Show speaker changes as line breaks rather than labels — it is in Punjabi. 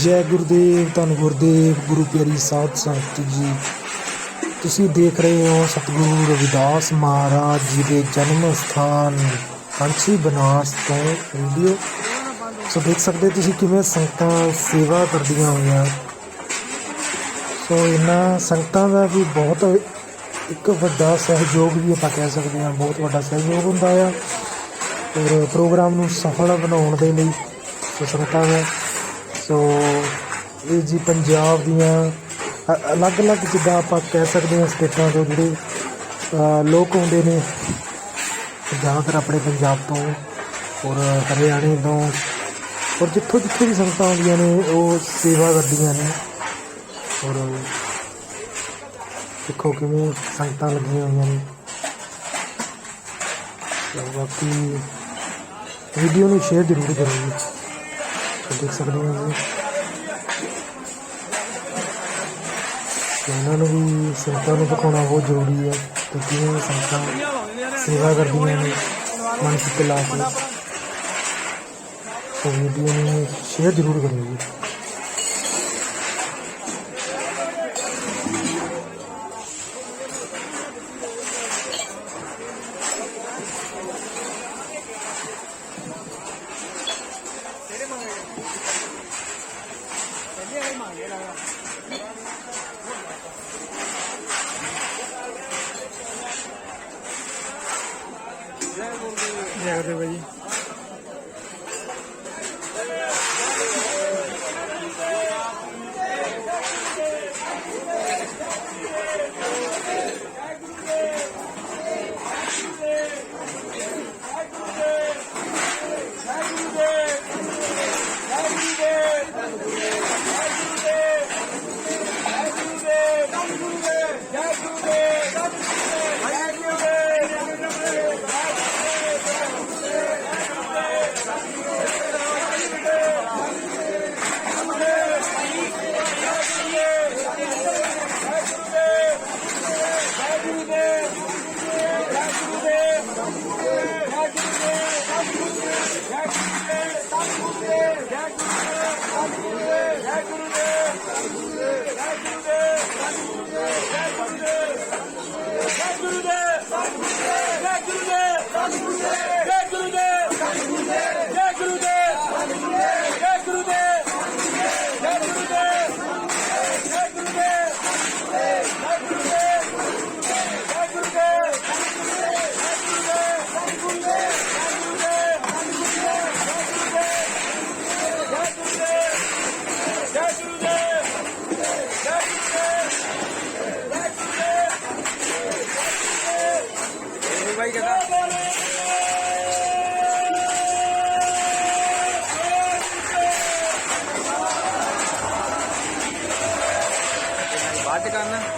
ਜੈ ਗੁਰਦੇਵ ਧੰਨ ਗੁਰਦੇਵ, ਗੁਰੂ ਪਿਆਰੀ ਸਾਧ ਸੰਗਤ ਜੀ। ਤੁਸੀਂ ਦੇਖ ਰਹੇ ਹੋ ਸਤਿਗੁਰੂ ਰਵਿਦਾਸ ਮਹਾਰਾਜ ਜੀ ਦੇ ਜਨਮ ਸਥਾਨ ਪੰਛੀ ਬਨਾਸ ਤੋਂ ਵੀਡੀਓ ਸੋ ਦੇਖ ਸਕਦੇ ਤੁਸੀਂ ਕਿਵੇਂ ਸੰਗਤਾਂ ਸੇਵਾ ਕਰਦੀਆਂ ਹੋਈਆਂ। ਸੋ ਇਹਨਾਂ ਸੰਗਤਾਂ ਦਾ ਵੀ ਬਹੁਤ ਇੱਕ ਵੱਡਾ ਸਹਿਯੋਗ ਵੀ ਆਪਾਂ ਕਹਿ ਸਕਦੇ ਹਾਂ, ਬਹੁਤ ਵੱਡਾ ਸਹਿਯੋਗ ਹੁੰਦਾ ਆ। ਔਰ ਪ੍ਰੋਗਰਾਮ ਨੂੰ ਸਫਲ ਬਣਾਉਣ ਦੇ ਲਈ ਸੋ ਸੰਗਤਾਂ ਦਾ ਸੋ ਇਹ ਜੀ ਪੰਜਾਬ ਦੀਆਂ ਅਲੱਗ-ਅਲੱਗ ਜਿੱਦਾਂ ਆਪਾਂ ਕਹਿ ਸਕਦੇ ਹਾਂ ਸਟੇਟਾਂ ਤੋਂ ਜਿਹੜੇ ਲੋਕ ਆਉਂਦੇ ਨੇ। ਜ਼ਿਆਦਾਤਰ ਆਪਣੇ ਪੰਜਾਬ ਤੋਂ ਔਰ ਹਰਿਆਣੇ ਤੋਂ ਔਰ ਜਿੱਥੋਂ ਜਿੱਥੇ ਵੀ ਸੰਗਤਾਂ ਆਉਂਦੀਆਂ ਨੇ, ਉਹ ਸੇਵਾ ਕਰਦੀਆਂ ਨੇ। ਔਰ ਦੇਖੋ ਕਿਵੇਂ ਸੰਗਤਾਂ ਲੱਗੀਆਂ ਹੋਈਆਂ ਨੇ। ਬਾਕੀ ਵੀਡੀਓ ਨੂੰ ਸ਼ੇਅਰ ਜ਼ਰੂਰ ਕਰੋ ਦੇਖ ਸਕਦੇ ਹੋ ਜੀ ਇਹਨਾਂ ਨੂੰ ਵੀ ਸੰਗਤਾਂ ਨੂੰ ਦਿਖਾਉਣਾ ਬਹੁਤ ਜ਼ਰੂਰੀ ਹੈ, ਕਿਉਂਕਿ ਕਿਵੇਂ ਸੰਗਤਾਂ ਸੇਵਾ ਕਰਦੀਆਂ ਨੇ, ਮਨ ਚਿੱਤ ਲਾ ਕੇ ਸੋ ਵੀਡੀਓ ਨੂੰ ਸ਼ੇਅਰ ਜ਼ਰੂਰ ਕਰਿਓ ਜੀ। ਜੈ ਗੁਰਦੇਵ
这个呢？